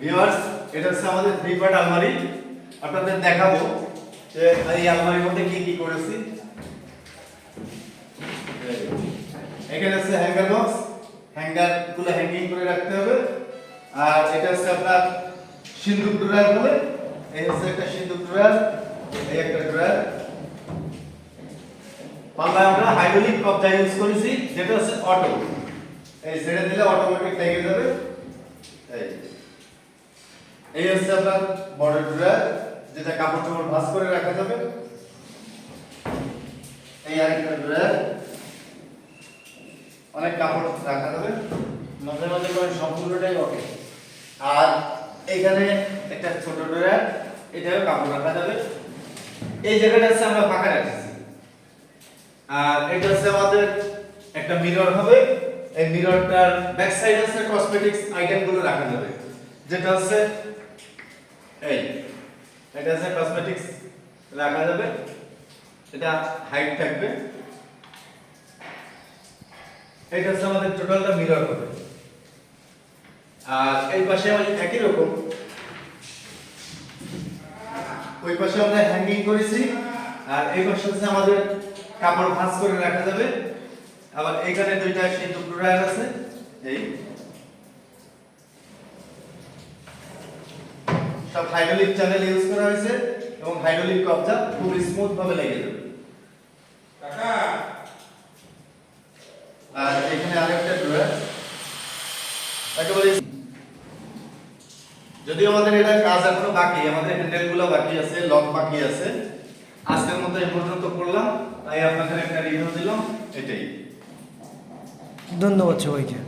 Viewers, এটা হচ্ছে আমাদের থ্রি পার্ট আলমারি। আপনাদের দেখাবো যে এই আলমারির মধ্যে কি কি করেছি। এখানে আছে হ্যাঙ্গার বক্স হ্যাঙ্গারগুলো হ্যাঙ্গিং করে রাখতে হবে। আর এটা হচ্ছে আপনার সিন্দুক ড্রয়ার বলে, এই হচ্ছে একটা সিন্দুক ড্রয়ার এই একটা ড্রয়ার বাংলায় আমরা হাইড্রোলিক কবজা ইউজ করেছি, যেটা হচ্ছে অটো এই ছেড়ে দিলে অটোমেটিক লেগে যাবে। এই। এই হচ্ছে আপনার বড় ড্রয়ার যেটা কাপড় টাপড় ভাঁজ করে রাখা যাবে। এই আরেকটা ড্রয়ার অনেক কাপড় রাখা যাবে। মাঝে মাঝে করে সম্পূর্ণটাই ওকে। আর এখানে একটা ছোট ড্রয়ার এটাও কাপড় রাখা যাবে। এই জায়গাটা হচ্ছে আমরা ফাঁকা রাখছি। আর এটা হচ্ছে আমাদের একটা মিরর হবে। এই মিররটার ব্যাক সাইড আছে কসমেটিক্স আইটেমগুলো রাখা যাবে। যেটা হচ্ছে এই, এটা হচ্ছে কসমেটিক্স রাখা যাবে। এটা হাইট থাকবে। এটা হচ্ছে আমাদের টোটালটা মিরর হবে। আর এই পাশে আমাদের একই রকম। ওই পাশে আমরা হ্যাঙ্গিং করেছি। আর এই পাশে হচ্ছে আমাদের কাপড় ভাঁজ করে রাখা যাবে। আবার এখানে দুইটা সিন্দুক ড্রয়ার আছে। এই। সব হাইড্রোলিক চ্যানেল ইউজ করা হয়েছে এবং হাইড্রোলিক কবজা খুব স্মুথ ভাবে লেগে যাবে। আর এখানে আরেকটা ড্রয়ার একেবারে যদিও আমাদের এটা কাজ এখনও বাকি আমাদের হ্যান্ডেলগুলো বাকি আছে লক বাকি আছে। আজকের মতো এই পর্যন্ত করলাম। তাই আপনাদের একটা রিভিউ দিলাম এটাই। ধন্যবাদ সবাইকে।